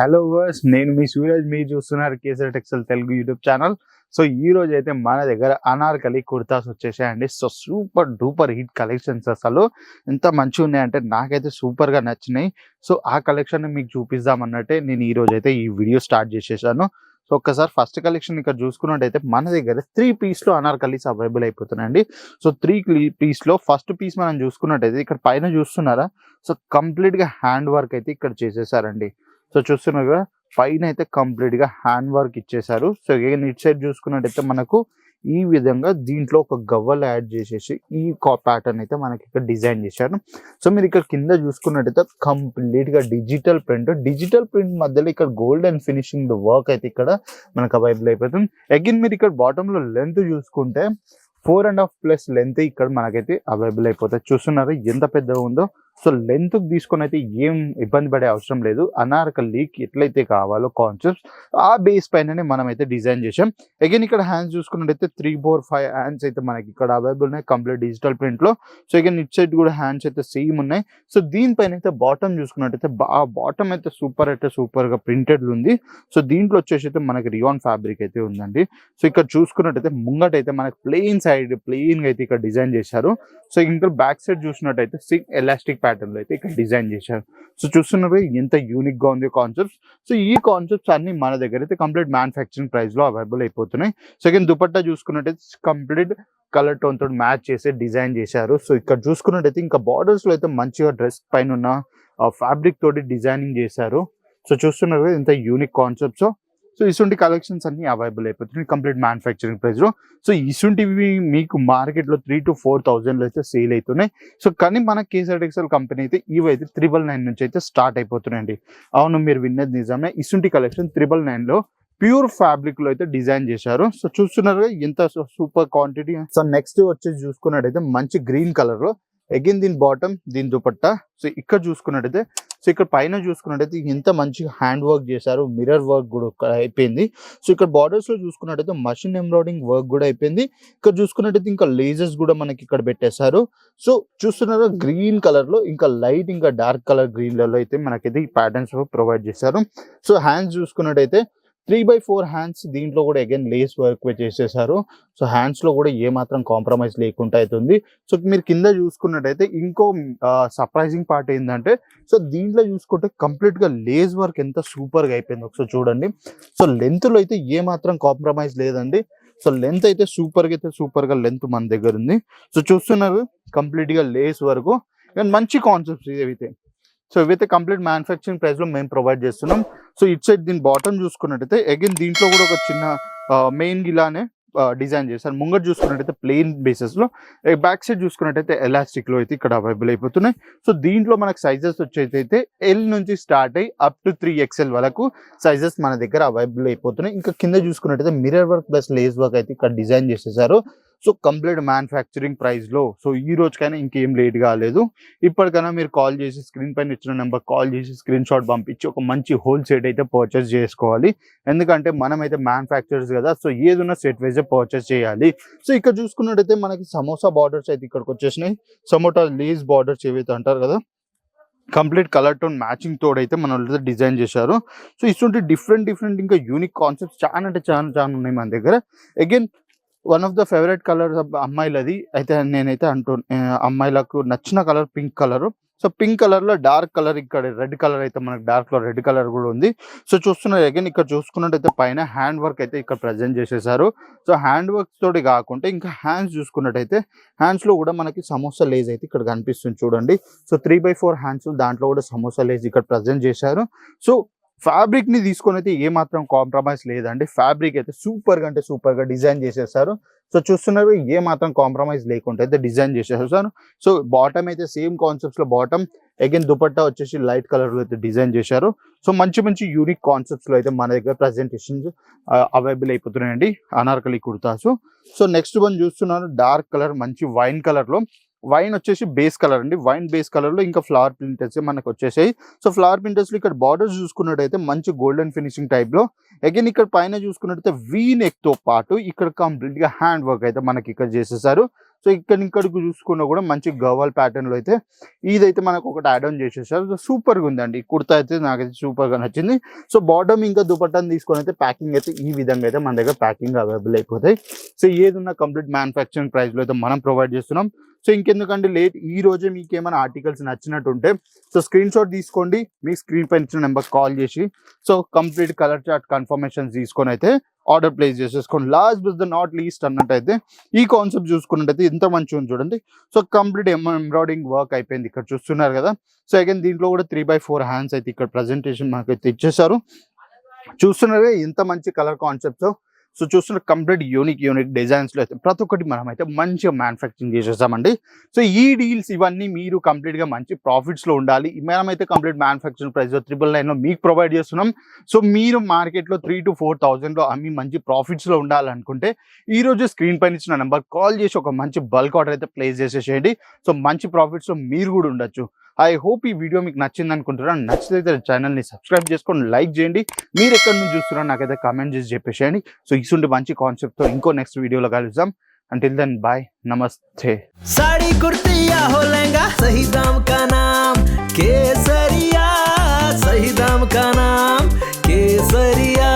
Hello verse నేను మీ సూరజ్ మీరు చూస్తున్నారు Kesar textile Telugu YouTube channel. So ఈ రోజు అయితే మన దగ్గర Anarkali kurtas వచ్చేసాయండి. So super duper hit collections అసలు. ఎంత మంచిగా ఉన్నాయంటే నాకైతే సూపర్గా నచ్చినాయి. సో ఆ కలెక్షన్ మీకు చూపిద్దాం అన్నట్టే నేను ఈ రోజు అయితే ఈ వీడియో స్టార్ట్ చేసేసాను. సో ఒక్కసారి ఫస్ట్ కలెక్షన్ ఇక్కడ చూసుకున్నట్టయితే మన దగ్గర త్రీ పీస్లో అనార్కలీస్ అవైలబుల్ అయిపోతున్నాయండి. సో త్రీ పీస్లో ఫస్ట్ పీస్ మనం చూసుకున్నట్టయితే ఇక్కడ పైన చూస్తున్నారా? సో కంప్లీట్గా హ్యాండ్ వర్క్ అయితే ఇక్కడ చేసేసారండి. సో చూస్తున్నారు కదా పైన అయితే కంప్లీట్గా హ్యాండ్ వర్క్ ఇచ్చేసారు సో ఇట్ సైడ్ చూసుకున్నట్టయితే మనకు ఈ విధంగా దీంట్లో ఒక గవ్వలు యాడ్ చేసేసి ఈ ప్యాటర్న్ అయితే మనకి ఇక్కడ డిజైన్ చేశారు. సో మీరు ఇక్కడ కింద చూసుకున్నట్టయితే కంప్లీట్గా డిజిటల్ ప్రింట్ డిజిటల్ ప్రింట్ మధ్యలో ఇక్కడ గోల్డ్ అండ్ ఫినిషింగ్ వర్క్ అయితే ఇక్కడ మనకు అవైలబుల్ అయిపోతుంది. అగైన్ మీరు ఇక్కడ బాటమ్లో లెంత్ చూసుకుంటే four and half plus length ఇక్కడ మనకైతే అవైలబుల్ అయిపోతుంది చూస్తున్నారు ఎంత పెద్దగా ఉందో? సో లెంత్ తీసుకొని అయితే ఏం ఇబ్బంది పడే అవసరం లేదు. అనార్కలీకి ఎట్లయితే కావాలో కాన్సెప్ట్స్ ఆ బేస్ పైననే మనం అయితే డిజైన్ చేసాం అగైన్ ఇక్కడ హ్యాండ్స్ చూసుకున్నట్టయితే త్రీ ఫోర్ ఫైవ్ హ్యాండ్స్ అయితే మనకి ఇక్కడ అవైలబుల్ ఉన్నాయి కంప్లీట్ డిజిటల్ ప్రింట్లో. సో అగైన్ ఇట్ సైడ్ కూడా హ్యాండ్స్ అయితే సేమ్ ఉన్నాయి. సో దీనిపైన అయితే బాటమ్ చూసుకున్నట్టయితే ఆ బాటమ్ అయితే సూపర్ అయితే సూపర్గా ప్రింటెడ్ ఉంది. సో దీంట్లో వచ్చేసి అయితే మనకి రియాన్ ఫ్యాబ్రిక్ అయితే ఉందండి. సో ఇక్కడ చూసుకున్నట్టయితే ముంగటైతే మనకి ప్లెయిన్ సైడ్ ప్లెయిన్గా అయితే ఇక్కడ డిజైన్ చేశారు. సో ఇంకా బ్యాక్ సైడ్ చూసినట్టయితే సిక్ ఎలాస్టిక్ ప్యాటర్న్లో అయితే ఇక్కడ డిజైన్ చేశారు. సో చూస్తున్నారు ఎంత యూనిక్గా ఉంది కాన్సెప్ట్స్ సో ఈ కాన్సెప్ట్స్ అన్ని మన దగ్గర అయితే కంప్లీట్ మ్యానుఫ్యాక్చరింగ్ ప్రైస్లో అవైలబుల్ అయిపోతున్నాయి. సెకండ్ దుపట్టా చూసుకున్నట్టయితే కంప్లీట్ కలర్ టోన్ తోటి మ్యాచ్ చేసి డిజైన్ చేశారు. సో ఇక్కడ చూసుకున్నట్టయితే ఇంకా బార్డర్స్లో అయితే మంచిగా డ్రెస్ పైన ఉన్న ఫ్యాబ్రిక్ తోటి డిజైనింగ్ చేశారు. సో చూస్తున్నారు ఎంత యూనిక్ కాన్సెప్ట్స్ సో ఇటువంటి కలెక్షన్స్ అన్ని అవైలబుల్ అయిపోతున్నాయి. కంప్లీట్ మ్యానుఫ్యాక్చరింగ్ ప్రైస్లో సో ఇటువంటివి మీకు మార్కెట్లో త్రీ టు ఫోర్ థౌసండ్లో అయితే సేల్ అవుతున్నాయి. సో కానీ మన కేసర్ కంపెనీ అయితే ఇవైతే త్రిబుల్ నైన్ నుంచి అయితే స్టార్ట్ అయిపోతున్నాయండి. అవును మీరు విన్నది నిజమే. ఇటువంటి కలెక్షన్ త్రిబుల్ నైన్లో ప్యూర్ ఫ్యాబ్రిక్లో అయితే డిజైన్ చేశారు. సో చూస్తున్నారు ఎంత సూపర్ క్వాంటిటీ సో నెక్స్ట్ వచ్చేసి చూసుకున్నట్టయితే మంచి గ్రీన్ కలర్లో అగైన్ దీని బాటమ్ దీని దుపట్టా. సో ఇక్కడ చూసుకున్నట్టయితే సో ఇక్కడ పైన చూసుకున్నట్టయితే ఎంత మంచిగా హ్యాండ్ వర్క్ చేశారు మిర్రర్ వర్క్ కూడా అయిపోయింది. సో ఇక్కడ బార్డర్స్లో చూసుకున్నట్టయితే మషిన్ ఎంబ్రాయిడింగ్ వర్క్ కూడా అయిపోయింది. ఇక్కడ చూసుకున్నట్టయితే ఇంకా లేజర్స్ కూడా మనకి ఇక్కడ పెట్టేశారు. సో చూస్తున్నారు గ్రీన్ కలర్లో ఇంకా లైట్ ఇంకా డార్క్ కలర్ గ్రీన్లలో అయితే మనకైతే ఈ ప్యాటర్న్స్ ప్రొవైడ్ చేశారు. సో హ్యాండ్స్ చూసుకున్నట్టయితే త్రీ బై ఫోర్ హ్యాండ్స్ దీంట్లో కూడా అగైన్ లేస్ వర్క్ చేసేసారు. సో హ్యాండ్స్లో కూడా ఏ మాత్రం కాంప్రమైజ్ లేకుండా అవుతుంది సో మీరు కింద చూసుకున్నట్టయితే ఇంకో సర్ప్రైజింగ్ పార్ట్ ఏంటంటే సో దీంట్లో చూసుకుంటే కంప్లీట్గా లేస్ వర్క్ ఎంత సూపర్గా అయిపోయింది ఒకసారి చూడండి. సో లెంత్లో అయితే ఏ మాత్రం కాంప్రమైజ్ లేదండి. సో లెంత్ అయితే సూపర్గా అయితే సూపర్గా లెంత్ మన దగ్గర ఉంది. సో చూస్తున్నారు కంప్లీట్గా లేస్ వరకు అండ్ మంచి కాన్సెప్ట్స్ ఇవైతే సో ఇవైతే కంప్లీట్ మ్యానుఫ్యాక్చరింగ్ ప్రైస్లో మేము ప్రొవైడ్ చేస్తున్నాం. సో ఇట్ సైడ్ దీని బాటమ్ చూసుకున్నట్టయితే అగైన్ దీంట్లో కూడా ఒక చిన్న మెయిన్ ఇలానే డిజైన్ చేశారు. ముంగట చూసుకున్నట్టయితే ప్లెయిన్ బేసెస్లో బ్యాక్ సైడ్ చూసుకున్నట్టయితే ఎలాస్టిక్లో అయితే ఇక్కడ అవైలబుల్ అయిపోతున్నాయి. సో దీంట్లో మనకు సైజెస్ వచ్చేదైతే ఎల్ నుంచి స్టార్ట్ అయ్యి అప్ టు త్రీ ఎక్స్ఎల్ వరకు సైజెస్ మన దగ్గర అవైలబుల్ అయిపోతున్నాయి. ఇంకా కింద చూసుకున్నట్టయితే mirror work plus lace work అయితే ఇక్కడ డిజైన్ చేసేసారు. సో కంప్లీట్ మ్యానుఫ్యాక్చరింగ్ ప్రైస్లో. సో ఈ రోజుకైనా ఇంకేం లేట్ కాలేదు. ఇప్పటికైనా మీరు కాల్ చేసి స్క్రీన్ పైన ఇచ్చిన నెంబర్ కాల్ చేసి స్క్రీన్ షాట్ పంపించి ఒక మంచి హోల్ సెట్ అయితే పర్చేస్ చేసుకోవాలి. ఎందుకంటే మనం అయితే మ్యానుఫ్యాక్చరర్స్ కదా సో ఏదైనా సెట్ వైజ్ పర్చేస్ చేయాలి. సో ఇక్కడ చూసుకున్నట్టయితే మనకి సమోసా బార్డర్స్ అయితే ఇక్కడికి వచ్చేసినాయి. సమోటా లేస్ బార్డర్స్ ఏవైతే అంటారు కదా కంప్లీట్ కలర్ టోన్ మ్యాచింగ్ తోడైతే మన వాళ్ళు డిజైన్ చేశారు. సో ఇటువంటి డిఫరెంట్ డిఫరెంట్ ఇంకా యూనిక్ కాన్సెప్ట్స్ చాలా అంటే చాలా చాలా ఉన్నాయి మన దగ్గర. Again one of the favourite colour అమ్మాయిలది. అయితే నేనైతే అంటూ అమ్మాయిలకు నచ్చిన colour pink colour. So pink కలర్లో డార్క్ కలర్ ఇక్కడ రెడ్ కలర్ అయితే మనకి డార్క్లో రెడ్ కలర్ కూడా ఉంది. సో చూస్తున్నారు అగైన్ ఇక్కడ చూసుకున్నట్టయితే పైన హ్యాండ్ వర్క్ అయితే ఇక్కడ ప్రజెంట్ చేసేసారు. సో హ్యాండ్ వర్క్ తోటి కాకుండా ఇంకా హ్యాండ్స్ చూసుకున్నట్టయితే హ్యాండ్స్లో కూడా మనకి సమోసా లేజ్ అయితే ఇక్కడ కనిపిస్తుంది చూడండి. So three by four hands దాంట్లో కూడా సమోసా లేజ్ ఇక్కడ ప్రజెంట్ చేశారు. సో ఫ్యాబ్రిక్ని తీసుకొని అయితే ఏ మాత్రం కాంప్రమైజ్ లేదండి. ఫ్యాబ్రిక్ అయితే సూపర్గా అంటే సూపర్గా డిజైన్ చేసేసారు. సో చూస్తున్నారు ఏ మాత్రం కాంప్రమైజ్ లేకుండా అయితే డిజైన్ చేసేసారు సో బాటమ్ అయితే సేమ్ కాన్సెప్ట్స్లో బాటమ్ అగైన్ దుపట్టా వచ్చేసి లైట్ కలర్లో అయితే డిజైన్ చేశారు. సో మంచి మంచి యూనిక్ కాన్సెప్ట్స్లో అయితే మన దగ్గర presentations available అయిపోతున్నాయండి. Anarkali kurtas. So next one చూస్తున్నారు డార్క్ కలర్ మంచి వైన్ కలర్లో వైన్ వచ్చేసి బేస్ కలర్ అండి. వైన్ బేస్ కలర్లో ఇంకా ఫ్లవర్ ప్రింటర్స్ మనకు వచ్చేసాయి. సో ఫ్లవర్ ప్రింటర్స్లో ఇక్కడ బార్డర్స్ చూసుకున్నట్టయితే మంచి గోల్డెన్ ఫినిషింగ్ టైప్లో. అగైన్ ఇక్కడ పైన చూసుకున్నట్టయితే వీ నెక్తో పాటు ఇక్కడ కంప్లీట్గా హ్యాండ్ వర్క్ అయితే మనకి ఇక్కడ చేసేసారు. సో ఇక్కడ ఇక్కడికి చూసుకున్నా కూడా మంచి గవాల్ ప్యాటర్న్లో అయితే ఇదైతే మనకు ఒకటి యాడ్ ఆన్ చేసేసారు. సూపర్గా ఉందండి. కుర్తా అయితే నాకైతే సూపర్గా నచ్చింది. సో బాటమ్ ఇంకా దుపట్టాను తీసుకొని అయితే ప్యాకింగ్ అయితే ఈ విధంగా అయితే మన దగ్గర ప్యాకింగ్ అవైలబుల్ అయిపోతాయి. సో ఏదున్న కంప్లీట్ మ్యానుఫ్యాక్చరింగ్ ప్రైస్లో అయితే మనం ప్రొవైడ్ చేస్తున్నాం. సో ఇంకెందుకంటే లేట్ ఈ రోజే మీకు ఏమైనా ఆర్టికల్స్ నచ్చినట్టు ఉంటే సో స్క్రీన్ షాట్ తీసుకోండి. మీ స్క్రీన్ పైన ఇచ్చిన నెంబర్ కాల్ చేసి so complete colour chart confirmation తీసుకొని అయితే ఆర్డర్ ప్లేస్ చేసేసుకోండి. Last but the not least అన్నట్టయితే ఈ కాన్సెప్ట్ చూసుకున్నట్టయితే ఇంత మంచిగా ఉంది చూడండి. సో కంప్లీట్ ఎంబ్రాయిడింగ్ వర్క్ అయిపోయింది ఇక్కడ చూస్తున్నారు కదా. సో అగైన్ దీంట్లో కూడా త్రీ బై ఫోర్ హ్యాండ్స్ అయితే ఇక్కడ ప్రజెంటేషన్ మనకైతే ఇచ్చేసారు చూస్తున్నారే ఇంత మంచి కలర్ కాన్సెప్ట్స్ సో చూస్తున్న కంప్లీట్ యూనిక్ యూనిక్ డిజైన్స్లో అయితే ప్రతి ఒక్కటి మనం అయితే మంచిగా మ్యానుఫ్యాక్చరింగ్ చేసేస్తామండి సో ఈ డీల్స్ ఇవన్నీ మీరు కంప్లీట్గా మంచి ప్రాఫిట్స్లో ఉండాలి. మనమైతే కంప్లీట్ మ్యానుఫ్యాక్చరింగ్ ప్రైస్ త్రిబుల్ నైన్లో మీకు ప్రొవైడ్ చేస్తున్నాం. సో మీరు మార్కెట్లో త్రీ టు ఫోర్ థౌజండ్లో అమ్మి మంచి ప్రాఫిట్స్లో ఉండాలనుకుంటే ఈరోజు స్క్రీన్ పైన ఇచ్చిన నెంబర్ కాల్ చేసి ఒక మంచి బల్క్ ఆర్డర్ అయితే ప్లేస్ చేసేసేయండి. సో మంచి ప్రాఫిట్స్లో మీరు కూడా ఉండొచ్చు. ఐ హోప్ ఈ వీడియో మీకు నచ్చింది అనుకుంటున్నాను నచ్చితే ఛానల్ని సబ్స్క్రైబ్ చేసుకోండి లైక్ చేయండి. మీరు ఎక్కడ నుంచి చూస్తున్నారో నాకైతే కామెంట్ చేసి చెప్పేసేయండి. సో ఇసుంటి మంచి కాన్సెప్ట్తో ఇంకో నెక్స్ట్ వీడియోలో కలుద్దాం. అంటిల్ దెన్ బాయ్ నమస్తే साड़ी कुर्ती या కేసరియా